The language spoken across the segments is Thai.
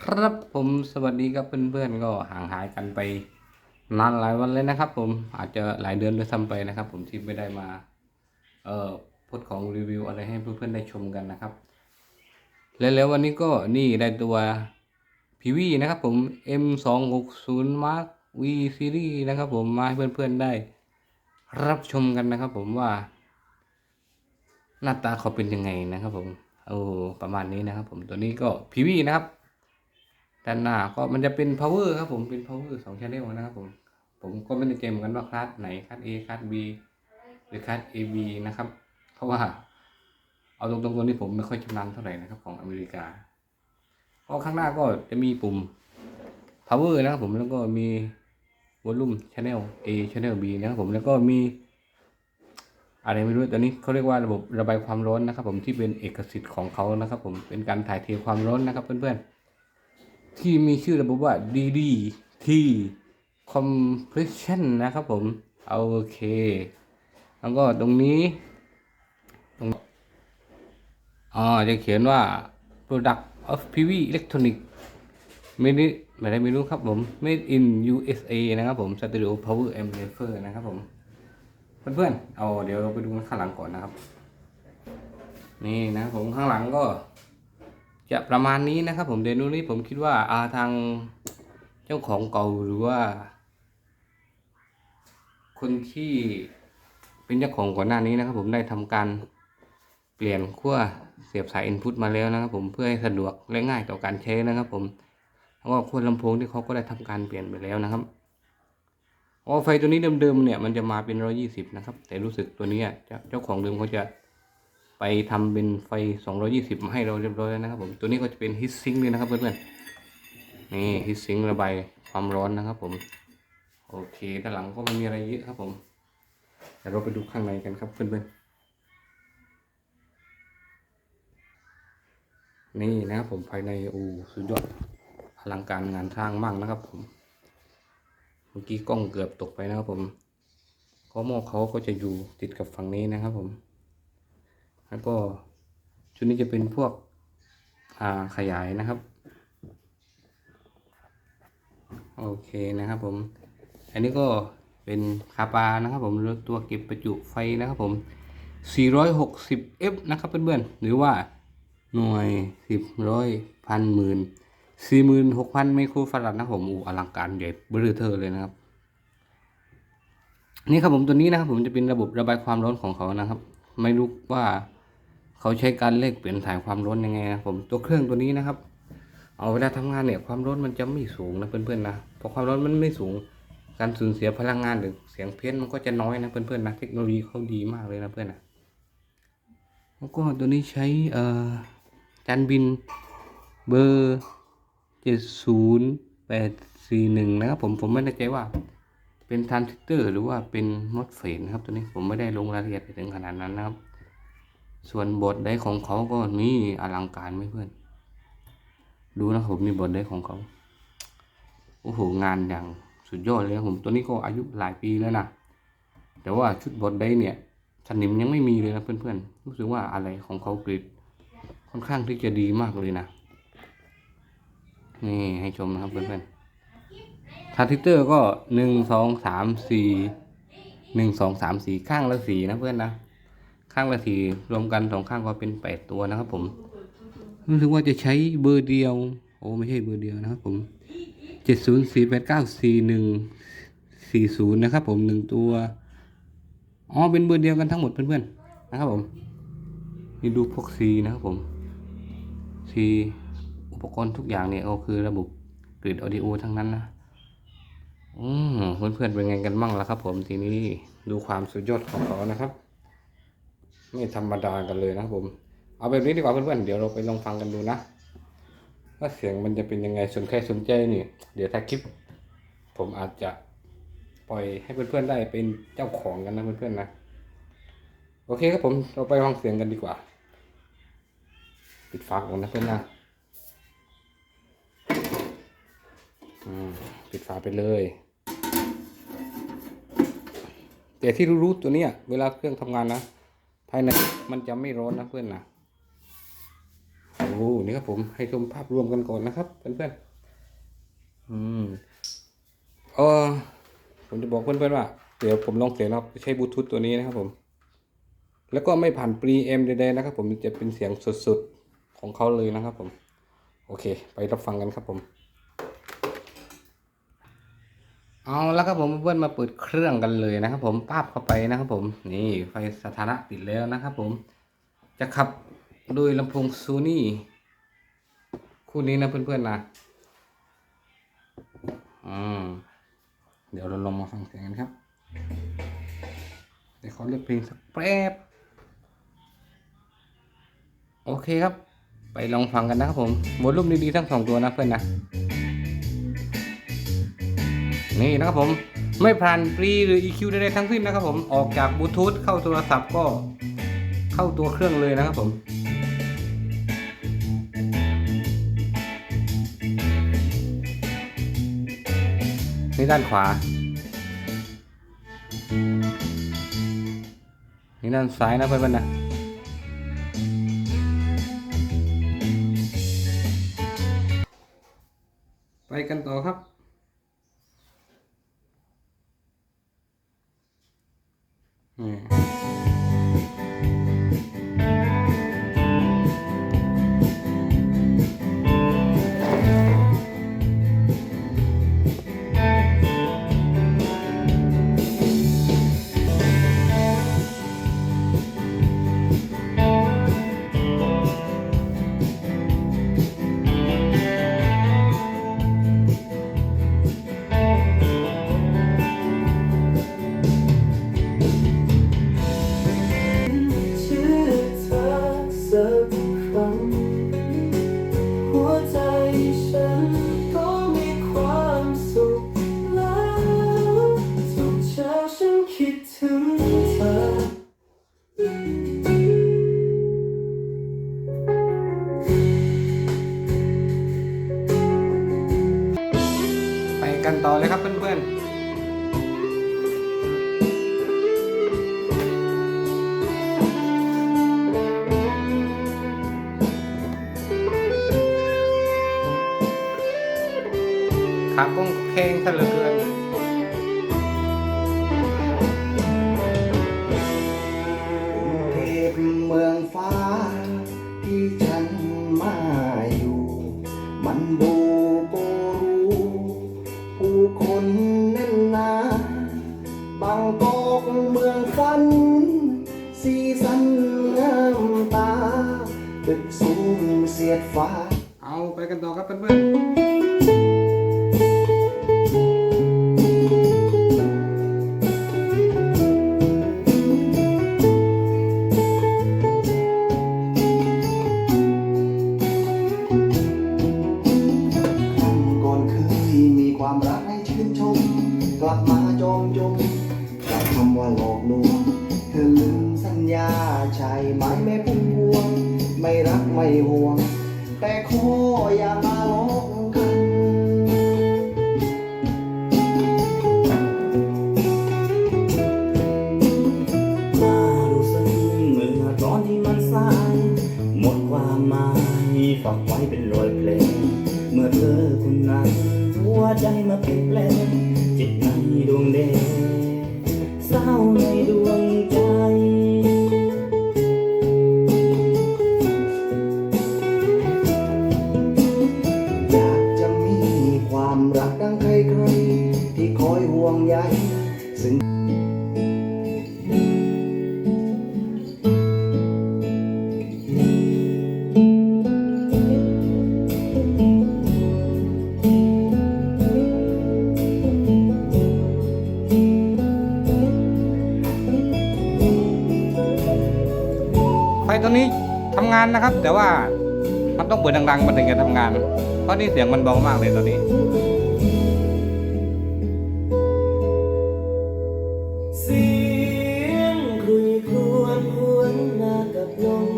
ครับผมสวัสดีครับเพื่อนๆก็ห่างหายกันไปนานหลายวันเลยนะครับ ผมอาจจะหลายเดือนด้วยซ้ำไปนะครับ ผมที่ไม่ได้มา เอ่อพูดของรีวิวอะไรให้เพื่อนๆได้ชมกันนะครับแล้ววันนี้ก็นี่ได้ตัวพีวีนะครับผม M 2 6 0 Mark V Series นะครับ ผมมาให้เพื่อนๆได้ รับชมกันนะครับ ผมว่า หน้าตาเขาเป็นยังไงนะครับ ผมโอ้ประมาณนี้นะครับ ผมตัวนี้ก็พีวีนะครับ ด้านหน้าก็มันจะเป็น power ครับผมเป็น power สอง channel นะครับผมผมก็ไม่ได้เกมกันว่าคลาสไหนคลาส A คลาส B หรือคลาส AB นะครับ เพราะว่า เอาตรงๆตัวนี้ผมไม่ค่อยชำนาญเท่าไหร่นะครับของอเมริกาก็ข้างหน้าก็จะมีปุ่ม power นะครับผมแล้วก็มี volume channel A channel B นะครับผมแล้วก็มีอะไรไม่รู้ตัวนี้เขาเรียกว่าระบบระบายความร้อนนะครับ ผมที่เป็นเอกสิทธิ์ของเขานะครับ ผมเป็นการถ่ายเทความร้อนนะครับเพื่อนๆ ที่มีชื่อระบบว่า DDT compression นะครับผม โอเค แล้วก็ตรงนี้ตรงอ๋อจะเขียนว่า product of PV electronic ไม่ได้ไม่ได้ไม่รู้ครับผม made in USA นะครับผม stereo power amplifier นะครับผม เพื่อนๆ เอาเดี๋ยวเราไปดูข้างหลังก่อนนะครับ นี่นะผมข้างหลังก็ จะประมาณนี้นะครับ ผมเดนูนี้ผมคิดว่าอาทางเจ้าของเก่าหรือว่า คนที่เป็นเจ้าของก่อนหน้านี้นะครับ ผมได้ทำการเปลี่ยนขั้วเสียบสายอินพุตมาแล้วนะครับ ผมเพื่อให้สะดวกและง่ายต่อการใช้นะครับ ผมแล้วก็ขั้วลำโพงที่เขาก็ได้ทำการเปลี่ยนไปแล้วนะครับอ๋อไฟตัวนี้เดิมๆเนี่ยมันจะมาเป็นร้อยี่สิบนะครับ แต่รู้สึกตัวนี้เจ้าของเดิมเขาจะ ไปทำเป็นไฟสองร้อยี่สิบมาให้เราเรียบร้อยแล้วนะครับผม ตัวนี้ก็จะเป็นฮิตซิงค์เลยนะครับเพื่อนๆ นี่ฮิตซิงค์ระบายความร้อนนะครับผม โอเค ด้านหลังก็ไม่มีอะไรเยอะครับผม เดี๋ยวเราไปดูข้างในกันครับเพื่อนๆ นี่นะครับผมภายในอูสุดยอดอลังการงานสร้างมากนะครับผม เมื่อกี้กล้องเกือบตกไปนะครับผมข้อหม้อเขาก็จะอยู่ติดกับฝั่งนี้นะครับผม แล้วก็ชุดนี้จะเป็นพวกอ่าขยายนะครับ โอเคนะครับผม อันนี้ก็เป็นคาปานะครับผมหรือตัวเก็บประจุไฟนะครับผม 460F นะครับเพื่อนๆ หรือว่าหน่วยสิบร้อยพันหมื่นสี่หมื่นหกพันไมโครฟาราดนะผมอูอลังการใหญ่เบ้อเทอเลยนะครับ นี่ครับผมตัวนี้นะครับผมจะเป็นระบบระบายความร้อนของเขานะครับ ไม่รู้ว่า เขาใช้การเลขเปลี่ยนถ่ายความร้อนยังไงนะผมตัวเครื่องตัวนี้นะครับ เอาเวลาทำงานเนี่ยความร้อนมันจะไม่สูงนะเพื่อนๆนะพอความร้อนมันไม่สูง การสูญเสียพลังงานหรือเสียงเพี้ยนมันก็จะน้อยนะเพื่อนๆนะเทคโนโลยีเขาดีมากเลยนะเพื่อนนะแล้วก็ตัวนี้ใช้เอ่อจานบินเบอร์เจ็ดศูนย์แปดสี่หนึ่งนะครับผมผมไม่แน่ใจว่าเป็นทรานซิสเตอร์หรือว่าเป็นมอสเฟนะครับตัวนี้ผมไม่ได้ลงรายละเอียดไปถึงขนาดนั้นนะครับ ส่วนบทได้ของเขาก็นี่อลังการไหมเพื่อน ดูนะผมมีบทได้ของเขา โอ้โหงานอย่างสุดยอดเลยผมตัวนี้ก็อายุหลายปีแล้วนะแต่ว่าชุดบทได้เนี่ยสนิมยังไม่มีเลยนะเพื่อนๆรู้สึกว่าอะไรของเขากริดค่อนข้างที่จะดีมากเลยนะนี่ให้ชมนะครับเพื่อนๆทรานซิเตอร์ก็หนึ่งสองสามสี่หนึ่งสองสามสี่ข้างละสี่นะเพื่อนนะ ข้างละสี่รวมกันสองข้างก็เป็นแปดตัวนะครับ ผมรู้สึกว่าจะใช้เบอร์เดียว โอ้ไม่ใช่เบอร์เดียวนะครับ ผมเจ็ดศูนย์สี่แปดเก้าสี่หนึ่งสี่ศูนย์นะครับ ผมหนึ่งตัวอ๋อเป็นเบอร์เดียวกันทั้งหมดเพื่อนๆนะครับ ผมนี่ดูพวกซีนะครับผมซีอุปกรณ์ทุกอย่างเนี่ยก็คือระบบกริดออดิโอทั้งนั้นนะอืมเพื่อนๆเป็นไงกันบ้างล่ะครับ ผมทีนี้ดูความสุดยอดของเขานะครับ ไม่ธรรมดากันเลยนะครับผม เอาแบบนี้ดีกว่าเพื่อนๆ เดี๋ยวเราไปลองฟังกันดูนะ ว่าเสียงมันจะเป็นยังไงสนใครสนใจนี่ เดี๋ยวถ้าคลิป ผมอาจจะปล่อยให้เพื่อนๆได้เป็นเจ้าของกันนะเพื่อนๆนะ โอเคครับผมเราไปฟังเสียงกันดีกว่า ปิดฝาก่อนนะเพื่อนนะปิดฝาไปเลยแต่ที่รู้ๆตัวเนี้ยเวลาเครื่องทำงานนะ ภายในมันจะไม่ร้อนนะเพื่อนนะโอ้โหนี่ครับผมให้ชมภาพรวมกันก่อนนะครับเพื่อนๆอืมเออผมจะบอกเพื่อนๆว่าเดี๋ยวผมลองเสียงครับใช้บลูทูธตัวนี้นะครับผม แล้วก็ไม่ผ่านปรีเอ็มใดๆนะครับผมจะเป็นเสียงสดๆของเขาเลยนะครับผม โอเค ไปรับฟังกันครับผม เอาแล้วครับผมเพื่อนมาเปิดเครื่องกันเลยนะครับ ผมป้าบเข้าไปนะครับผม นี่ไฟสถานะติดแล้วนะครับผม จะขับโดยลำโพงซูนี่คู่นี้นะเพื่อนๆนะอืมเดี๋ยวเราลองมาฟังเสียงกันครับ เดี๋ยวขอเลือกเพลงสักแป๊บ โอเคครับ ไปลองฟังกันนะครับผมวอลลุ่มดีๆทั้งสองตัวนะเพื่อนนะ นี่นะครับผมไม่ผ่านฟรีหรือ EQ ใดๆทั้งสิ้นนะครับผมออกจากบลูทูธเข้าโทรศัพท์ก็เข้าตัวเครื่องเลยนะครับผมนี่ด้านขวา นี่ด้านซ้ายนะเพื่อนๆนะไปกันต่อครับ อื กันต่อเลยครับเพื่อนๆขาก้งแข้งซะเหลือเกิน ตึกสูงเสียดฟ้า เอาไปกันต่อครับเพื่อนๆ นนะครับ แต่ว่ามันต้องเปิดดังๆ มันถึงจะทำงาน เพราะนี่เสียงมันเบามากเลยตัวนี้เสียงครุยครวญหวนมากับลม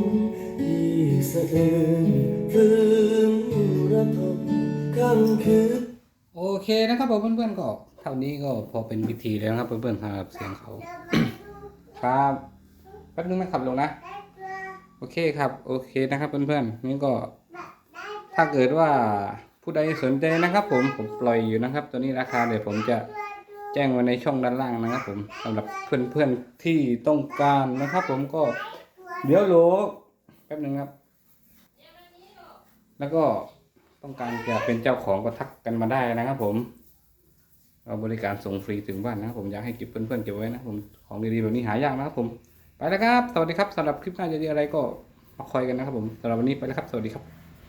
ที่สะอื้นคืนระทมค่ำคืนโอเคนะครับผมเพื่อนๆก็เท่านี้ก็พอเป็นวิธีแล้วนะครับเพื่อนๆสำหรับเสียงเขา ครับแป๊บนึงนะครับลงนะโอเคครับ โอเคนะครับเพื่อนๆนี่ก็ ถ้าเกิดว่าผู้ใดสนใจนะครับผมผมปล่อยอยู่นะครับ ตัวนี้ราคาเดี๋ยวผมจะแจ้งไว้ในช่องด้านล่างนะครับ ผมสำหรับเพื่อนๆที่ต้องการนะครับ ผมก็เดี๋ยวโลแป๊บนึงครับ แล้วก็ต้องการจะเป็นเจ้าของก็ทักกันมาได้นะครับ ผมเราบริการส่งฟรีถึงบ้านนะครับผมอยากให้เก็บเพื่อนๆเก็บไว้นะผมของดีๆแบบนี้หายากนะครับผม ไปแล้วครับ สวัสดีครับสำหรับคลิปหน้าจะดีอะไรก็มาคอยกันนะครับผมสำหรับวันนี้ไปแล้วครับ สวัสดีครับ